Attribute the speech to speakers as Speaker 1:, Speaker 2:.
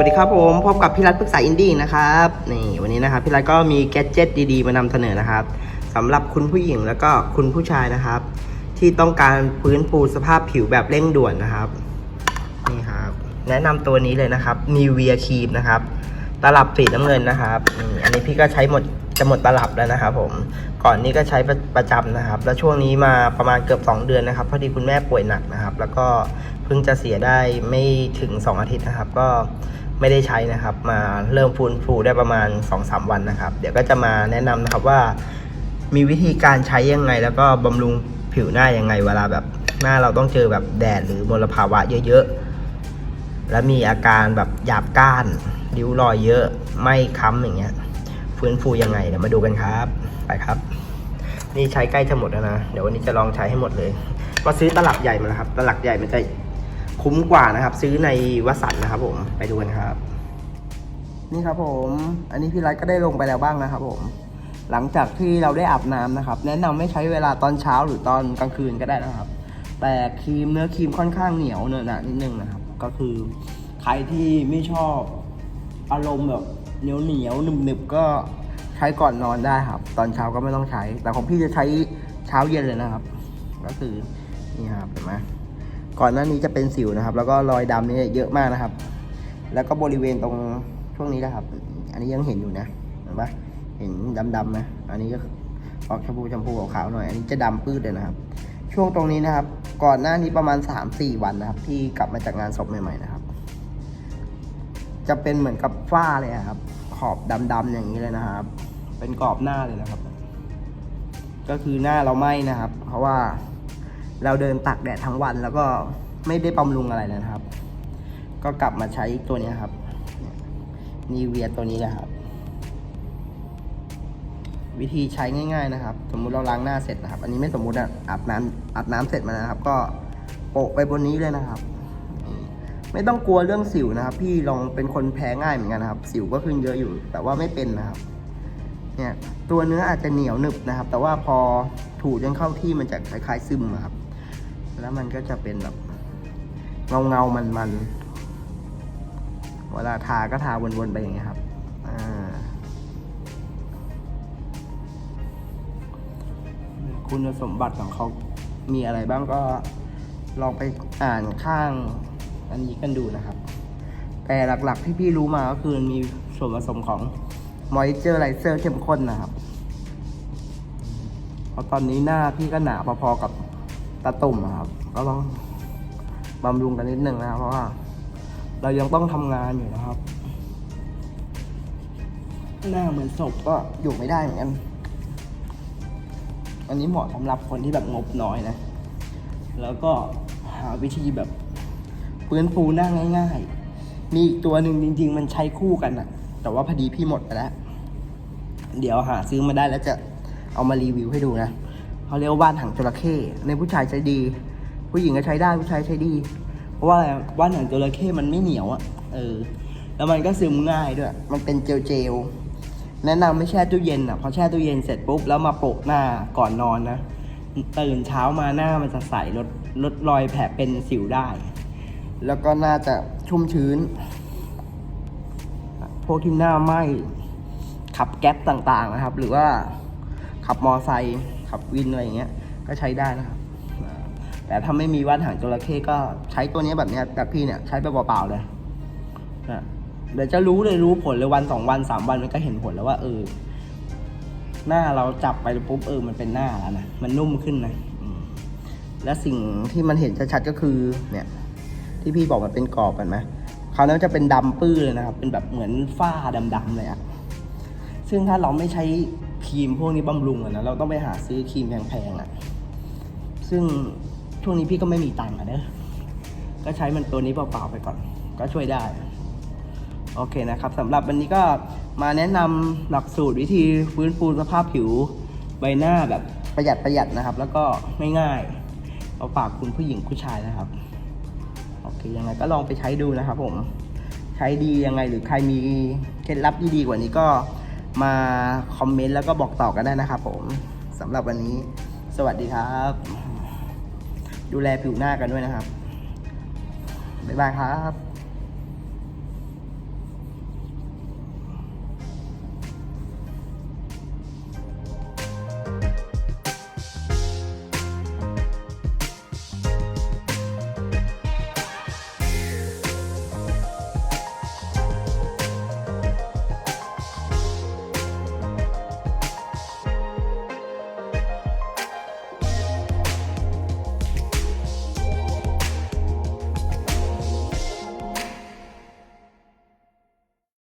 Speaker 1: วัสดีครับผมพบกับพี่รัฐปรึกษาอินดี้นะครับนี่วันนี้นะครับพี่รัฐก็มีแกดเจิตดีๆ มานำเสนอนะครับสำหรับคุณผู้หญิงแล้วก็คุณผู้ชายนะครับ ที่ต้องการฟื้นฟูสภาพผิวแบบเร่งด่วนนะครับนี่ครับแนะนำตัวนี้เลยนะครับมีเวียครีมนะครับ ตลับสีน้ำเงินนะครับนี่อันนี้พี่ก็ใช้หมดจะหมดตลับแล้วนะครับ ผมก่อนนี้ก็ใช้ประประจำนะครับ แล้วช่วงนี้มาประมาณเกือบ 2 เดือนนะครับพอดีคุณแม่ป่วยหนักนะครับ แล้วก็เพิ่งจะเสียได้ไม่ถึง 2 อาทิตย์นะครับ ก็ ไม่ได้ใช้นะครับ มาเริ่มฟูนฟูได้ประมาณ 2-3 วันนะครับ เดี๋ยวก็จะมาแนะนำนะครับว่ามีวิธีการใช้ยังไง แล้วก็บำรุงผิวหน้ายังไง เวลาแบบหน้าเราต้องเจอแบบแดดหรือมลภาวะเยอะๆ แล้วมีอาการแบบหยาบก้านริ้วรอยเยอะไม่ค้ำอย่างเงี้ย ฟื้นฟูยังไงเดี๋ยวมาดูกันครับ ไปครับ นี่ใช้ใกล้จะหมดแล้วนะ เดี๋ยววันนี้จะลองใช้ให้หมดเลย ก็ซื้อตลับใหญ่มาแล้วครับ ตลับใหญ่มันจะ คุ้มกว่านะครับ ซื้อในวสันต์นะครับผมไปดูกันครับ นี่ครับผม อันนี้พี่รัฐก็ได้ลงไปแล้วบ้างนะครับ ผม หลังจากที่เราได้อาบน้ำนะครับ แนะนำไม่ใช้เวลาตอนเช้าหรือตอนกลางคืนก็ได้นะครับ แต่ครีมเนื้อครีมค่อนข้างเหนียวเนอะหนะนิดนึงนะครับ ก็คือใครที่ไม่ชอบอารมณ์แบบเหนียวเหนียวหนึบหนึบก็ใช้ก่อนนอนได้ครับ ตอนเช้าก็ไม่ต้องใช้ แต่ของพี่จะใช้เช้าเย็นเลยนะครับ ก็คือนี่ครับเห็นไหม ก่อนหน้านี้จะเป็นสิวนะครับ แล้วก็รอยดำนี่เยอะมากนะครับ แล้วก็บริเวณตรงช่วงนี้นะครับ อันนี้ยังเห็นอยู่นะเห็นปะเห็นดำๆนะ อันนี้ก็ออกชมพูชมพูขาวๆหน่อย อันนี้จะดำปื้ดเลยนะครับ ช่วงตรงนี้นะครับ ก่อนหน้านี้ประมาณ 3-4 วันนะครับ ที่กลับมาจากงานศพใหม่ๆนะครับ จะเป็นเหมือนกับฝ้าเลยครับ ขอบดำๆอย่างนี้เลยนะครับ เป็นกรอบหน้าเลยนะครับ ก็คือหน้าเราไหม้นะครับ เพราะว่า เราเดินตากแดดทั้งวันแล้วก็ไม่ได้บำรุงอะไรเลยนะครับ ก็กลับมาใช้ตัวนี้ครับนีเวียตัวนี้แหละครับ วิธีใช้ง่าย ๆ นะครับ สมมุติเราล้างหน้าเสร็จนะครับ อันนี้ไม่สมมุติอะอาบน้ำอาบน้ำเสร็จมานะครับ ก็โปะไปบนนี้เลยนะครับไม่ต้องกลัวเรื่องสิวนะครับ พี่ลองเป็นคนแพ้ง่ายเหมือนกันนะครับ สิวก็ขึ้นเยอะอยู่ แต่ว่าไม่เป็นนะครับ เนี่ยตัวเนื้ออาจจะเหนียวหนึบนะครับ แต่ว่าพอถูจนเข้าที่มันจะคล้ายๆซึมครับ แล้วมันก็จะเป็นแบบเงาเงามันมันๆเวลาทาก็ทาวนๆไปอย่างเงี้ยครับอ่าคุณสมบัติของเขามีอะไรบ้างก็ลองไปอ่านข้างอันนี้กันดูนะครับ แต่หลักๆที่พี่รู้มาก็คือมีส่วนผสมของมอยเจอร์ไรเซอร์เข้มข้นนะครับ เพราะตอนนี้หน้าพี่ก็หนาพอๆกับ ตาตุ่มอะครับ ก็ต้องบำรุงกันนิดนึงนะครับ เพราะว่า เรายังต้องทำงานอยู่นะครับ หน้าเหมือนศพก็อยู่ไม่ได้เหมือนกัน อันนี้เหมาะสำหรับคนที่แบบงบน้อยนะ แล้วก็หาวิธีแบบฟื้นฟูหน้าง่าย ๆ มีอีกตัวหนึ่งจริง ๆ มันใช้คู่กันอะแต่ว่าพอดีพี่หมดไปแล้ว เดี๋ยวหาซื้อมาได้แล้วจะเอามารีวิวให้ดูนะ เขาเรียกว่าว่านหางจระเข้ในผู้ชายใช้ดี ผู้หญิงก็ใช้ได้ผู้ชายใช้ดี เพราะว่าอะไรว่านหางจระเข้มันไม่เหนียวอะเออ แล้วมันก็ซึมง่ายด้วย มันเป็นเจลเจลๆแนะนำไม่แช่ตู้เย็นอะพอแช่ตู้เย็นเสร็จปุ๊บแล้วมาโปะหน้าก่อนนอนนะตื่นเช้ามาหน้ามันจะใสลดลดรอยแผลเป็นสิวได้ แล้วก็น่าจะชุ่มชื้น พวกที่หน้าไหม้ขับแก๊ปต่างๆนะครับ หรือว่าขับมอไซค์ ขับวินอะไรอย่างเงี้ยก็ใช้ได้นะครับแต่ถ้าไม่มีว่านหางจระเข้ก็ใช้ตัวนี้แบบเนี้ยแบบพี่เนี่ยใช้ไปเปล่าๆเลยนะเดี๋ยวจะรู้เลยรู้ผลเลยวันสองวันสามวันมันก็เห็นผลแล้วว่าเออหน้าเราจับไปปุ๊บเออมันเป็นหน้าแล้วนะมันนุ่มขึ้นนะและสิ่งที่มันเห็นชัดๆก็คือเนี่ย ที่พี่บอกมันเป็นกรอบกันไหมคราวนั้นจะเป็นดำปื้อเลยนะครับ เป็นแบบเหมือนฝ้าดำๆเลยอะซึ่งถ้าเราไม่ใช้ ครีมพวกนี้บำรุงอะนะเราต้องไปหาซื้อครีมแพงๆอะซึ่งช่วงนี้พี่ก็ไม่มีตังค์อะเนอะก็ใช้มันตัวนี้เปล่าๆไปก่อน ก็ช่วยได้ โอเคนะครับสำหรับวันนี้ก็มาแนะนำหลักสูตรวิธีฟื้นฟูสภาพผิวใบหน้าแบบประหยัดประหยัดนะครับ แล้วก็ไม่ง่ายเอาฝากคุณผู้หญิงผู้ชายนะครับโอเคยังไงก็ลองไปใช้ดูนะครับผมใช้ดียังไงหรือใครมีเคล็ดลับดีๆกว่านี้ก็ มาคอมเมนต์แล้วก็บอกต่อกันได้นะครับผมสำหรับวันนี้ สวัสดีครับ ดูแลผิวหน้ากันด้วยนะครับบ๊ายบายครับ